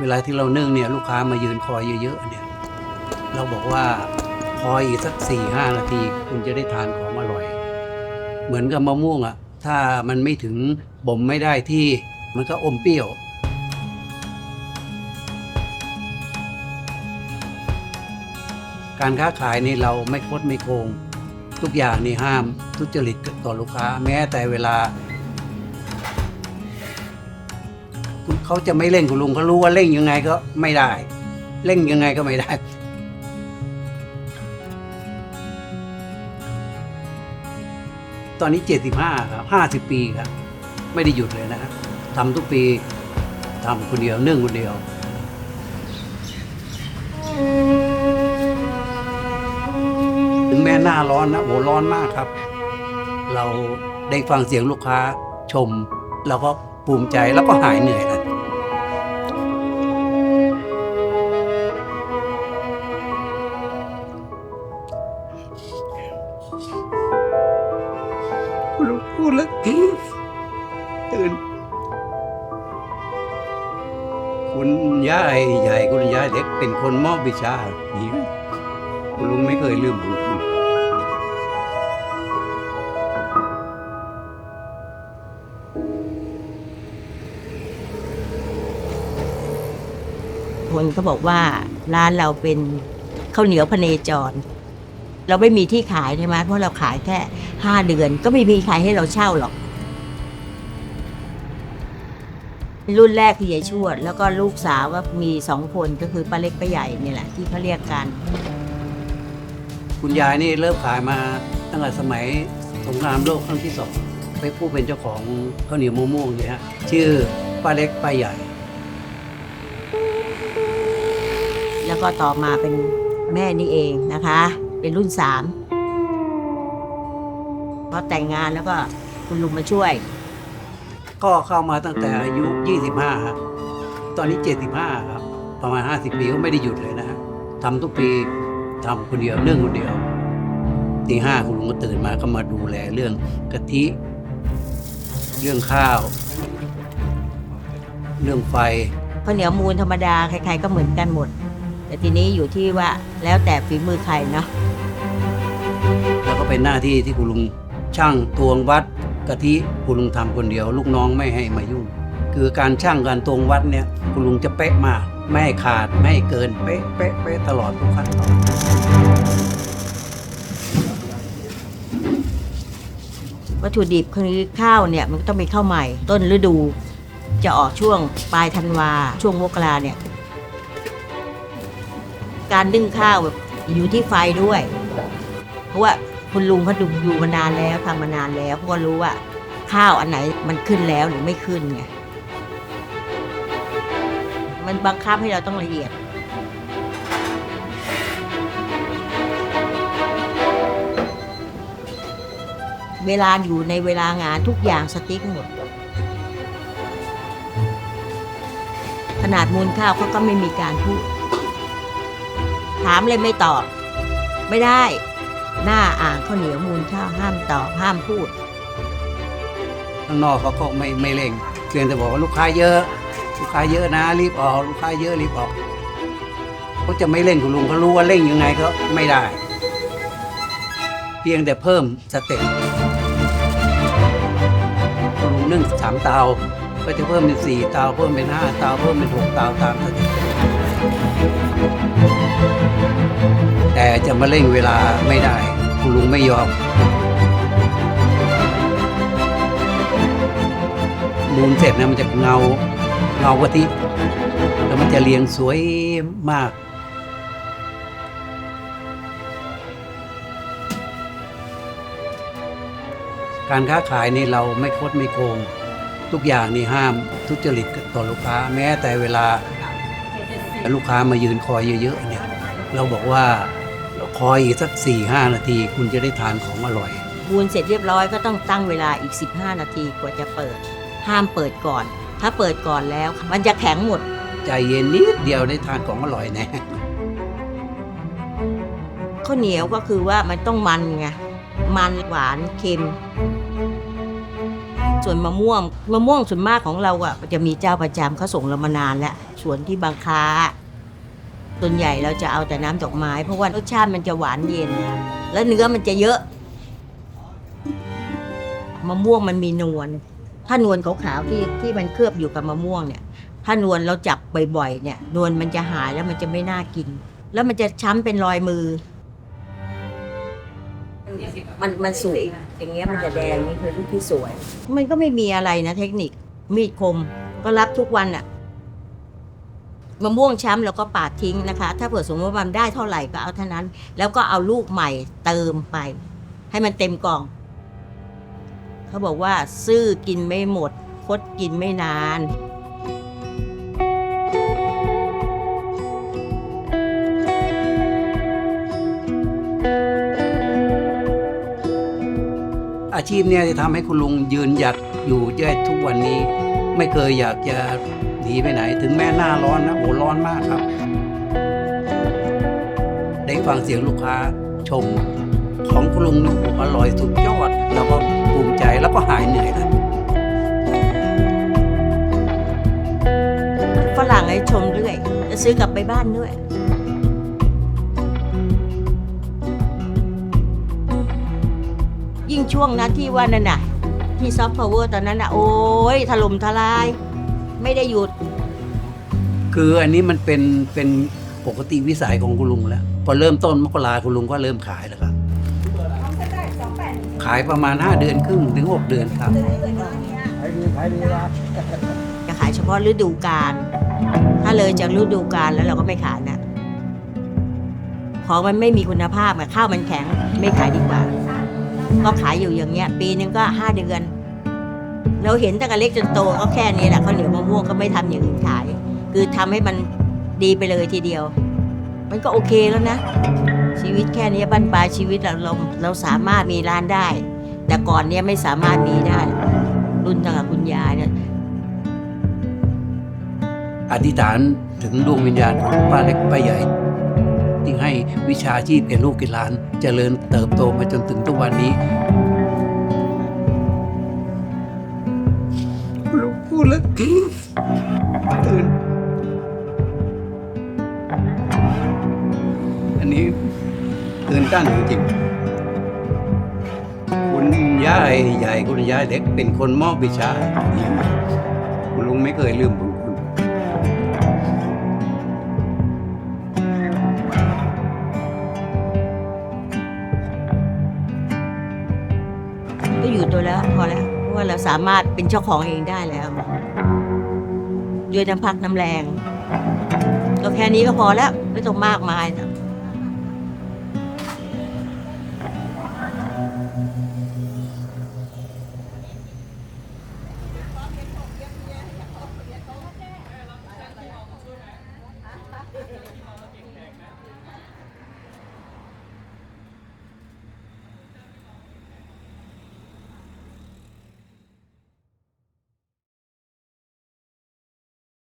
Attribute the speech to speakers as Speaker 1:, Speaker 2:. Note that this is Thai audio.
Speaker 1: เวลาที่เรานึ่งเนี่ยลูกค้ามายืนคอยเยอะๆเนี่ยเราบอกว่าคอยอีกสักสี่ห้านาที คุณจะได้ทานของอร่อย เหมือนกับมะม่วงอะ่ะถ้ามันไม่ถึงบ่มไม่ได้ที่มันก็อมเปรี้ยวการค้าขายนี่เราไม่คดไม่โกง ทุกอย่างนี่ห้ามทุจริตต่อลูกค้า แม้แต่เวลา เขาจะไม่เร่งคุณลุงเขารู้ว่าเร่งยังไงก็ไม่ได้ เร่งยังไงก็ไม่ได้ ตอนนี้เจ็ดสิบห้าครับห้าสิบปีครับ ไม่ได้หยุดเลยนะฮะทำทุกปีทำคนเดียวเนึ่องคนเดียวถึงแม้หน้าร้อนนะโหร้อนมากครับ เราได้ฟังเสียงลูกค้าชม เราก็ภูมิใจแล้วก็หายเหนื่อยแล้ เล็กเป็นคนมอบวิชานี้คุณลุงไม่เคยลืมบุญคุณ
Speaker 2: คนเขาบอกว่าร้านเราเป็นข้าวเหนียวพเนจร เราไม่มีที่ขายใช่ไหมเพราะเราขายแค่ห้าเดือน ก็ไม่มีใครให้เราเช่าหรอก รุ่นแรกคือยายชวด แล้วก็ลูกสาวก็มีสองคนก็คือป้าเล็กป้าใหญ่เนี่ยแหละที่เขาเรียกกัน
Speaker 1: คุณยายนี่เริ่มขายมาตั้งแต่สมัยสงครามโลกครั้งที่สองไปผู้เป็นเจ้าของข้าวเหนียวมะม่วงเนี่ยฮะชื่อป้าเล็กป้าใหญ่
Speaker 2: แล้วก็ต่อมาเป็นแม่นี่เองนะคะ เป็นรุ่นสามพอแต่งงานแล้วก็คุณลุงมาช่วย
Speaker 1: ก็เข้ามาตั้งแต่อายุ 25 ครับ ตอนนี้ 75 ครับ ประมาณ 50 ปีก็ไม่ได้หยุดเลยนะฮะทำทุกปีทำคนเดียวเรื่องคนเดียวตีห้าคุณลุงก็ตื่นมาก็มาดูแลเรื่องกะทิ เรื่องข้าว เรื่องไฟ
Speaker 2: ข้าวเหนียวมูลธรรมดาใครๆก็เหมือนกันหมด แต่ทีนี้อยู่ที่ว่าแล้วแต่ฝีมือใครเนาะ
Speaker 1: แล้วก็เป็นหน้าที่ที่คุณลุงช่างตวงวัด กะทิคุณลุงทำคนเดียว ลูกน้องไม่ให้มายุ่ง คือการช่างการตวงวัดเนี่ยคุณลุงจะเป๊ะมากไม่ให้ขาดไม่ให้เกินเป๊ะเป๊ะเป๊ะตลอดทุกขั้นตอน
Speaker 2: วัตถุดิบคือข้าวเนี่ยมันก็ต้องเป็นข้าวใหม่ ต้นฤดู จะออกช่วงปลายธันวา ช่วงมกราเนี่ย การนึ่งข้าวอยู่ที่ไฟด้วย เพราะว่า คุณลุงเขาดูอยู่มานานแล้วทำมานานแล้วเพราะว่ารู้ว่า ข้าวอันไหนมันขึ้นแล้วหรือไม่ขึ้นไงมันบังคับให้เราต้องละเอียด เวลาอยู่ในเวลางานทุกอย่างสติ๊กหมด ขนาดมูลข้าวเขาก็ไม่มีการพูด ถามเลยไม่ตอบ ไม่ได้ หน้าอ่างข้าวเหนียวมูลข้าวห้ามตอบห้ามพูด
Speaker 1: ข้างนอกเขาก็ไม่ไม่เร่งเพียงแต่บอกว่าลูกค้าเยอะ ลูกค้าเยอะนะ รีบออกลูกค้าเยอะรีบออกเขาจะไม่เร่งคุณลุงเขารู้ว่าเร่งยังไงก็ไม่ได้ เพียงแต่เพิ่มสเต็ปคุณลุงนึ่งสามเตา ก็จะเพิ่มเป็นสี่เตาเพิ่มเป็นห้าเตาเพิ่มเป็นหกเตาตามสเต็ปแต่จะมาเร่งเวลาไม่ได้ คุณลุงไม่ยอม มูลเสร็จนะมันจะเงาเงากะทิแล้วมันจะเรียงสวยมาก การค้าขายนี่เราไม่คดไม่โกง ทุกอย่างนี่ห้ามทุจริตต่อลูกค้า แม้แต่เวลาลูกค้ามายืนคอยเยอะๆเนี่ยเราบอกว่า คอยอีกสักสี่ห้านาที คุณจะได้ทานของอร่อย
Speaker 2: มูลเสร็จเรียบร้อยก็ต้องตั้งเวลาอีก 15 นาทีกว่าจะเปิด ห้ามเปิดก่อน ถ้าเปิดก่อนแล้ว มันจะแข็งหมด
Speaker 1: ใจเย็นนิดเดียวได้ทานของอร่อยแน่
Speaker 2: ข้าวเหนียวก็คือว่ามันต้องมันไงมันหวานเค็ม ส่วนมะม่วงมะม่วงส่วนมากของเราอะจะมีเจ้าประจำเขาส่งเรามานานแล้วสวนที่บางคล้า ส่วนใหญ่เราจะเอาแต่น้ำดอกไม้ เพราะว่ารสชาติมันจะหวานเย็น แล้วเนื้อมันจะเยอะ มะม่วงมันมีนวลถ้านวลขาวๆที่ที่มันเคลือบอยู่กับมะม่วงเนี่ย ถ้านวลเราจับบ่อยๆเนี่ย นวลมันจะหายแล้วมันจะไม่น่ากิน แล้วมันจะช้ำเป็นรอยมือ มันมันสวยอย่างเงี้ยมันจะแดงนี่คือลูกที่สวย มันก็ไม่มีอะไรนะเทคนิคมีดคมก็รับทุกวันอะ มะม่วงช้ำแล้วก็ปาดทิ้งนะคะ ถ้าเผื่อสมมติว่ามันได้เท่าไหร่ก็เอาเท่านั้น แล้วก็เอาลูกใหม่เติมไป ให้มันเต็มกล่อง เขาบอกว่า ซื่อกินไม่หมด คดกินไม่นาน
Speaker 1: อาชีพเนี่ยจะทำให้คุณลุงยืนหยัดอยู่ได้ทุกวันนี้ ไม่เคยอยากจะ หนีไปไหน ถึงแม้หน้าร้อนนะโอ้ร้อนมากครับ ได้ฟังเสียงลูกค้าชมของคุณลุงนี่อร่อยสุดยอดเราก็ภูมิใจแล้วก็หายเหนื่อยแล้ว
Speaker 2: ฝรั่งให้ชมเรื่อย จะซื้อกลับไปบ้านด้วยยิ่งช่วงนั้นที่ว่านั่นน่ะ ที่ซอฟต์พาวเวอร์ตอนนั้นน่ะ โอ้ยถล่มทลาย ไม่ได้หยุด
Speaker 1: คืออันนี้มันเป็นเป็นปกติวิสัยของคุณลุงแล้ว พอเริ่มต้นมกราคุณลุงก็เริ่มขายแล้วครับ ขายประมาณ 5 เดือนครึ่งถึง 6 เดือนครับ
Speaker 2: จะขายเฉพาะฤดูกาล ถ้าเลยจากฤดูกาลแล้วเราก็ไม่ขายนะของมันไม่มีคุณภาพอะข้าวมันแข็งไม่ขายดีกว่า ก็ขายอยู่อย่างเงี้ย ปีนึงก็ห้าเดือน เราเห็นตั้งแต่เล็กจนโตก็แค่นี้แหละข้าวเหนียวมะม่วงก็ไม่ทำอย่างอื่นขาย คือทำให้มันดีไปเลยทีเดียว มันก็โอเคแล้วนะ ชีวิตแค่นี้บั้นปลายชีวิตเราเราเราสามารถมีร้านได้ แต่ก่อนเนี้ยไม่สามารถมีได้ รุ่นตั้งแต่คุณยายเนี่ย
Speaker 1: อธิษฐานถึงดวงวิญญาณของป้าเล็กป้าใหญ่ที่ให้วิชาชีพเป็นลูกกินหลานเจริญเติบโตมาจนถึงทุกวันนี้ พูดแล้วตื่น อันนี้ตื่นตั้นจริงคุณยายใหญ่คุณยายเล็กเป็นคนมอบวิชาคุณลุงไม่เคยลืมบุญคุณ
Speaker 2: ก็อยู่ตัวแล้วพอแล้วว่าเราสามารถเป็นเจ้าของเองได้แล้ว ด้วยน้ำพักน้ำแรง ก็แค่นี้ก็พอแล้วไม่ต้องมากมายนะ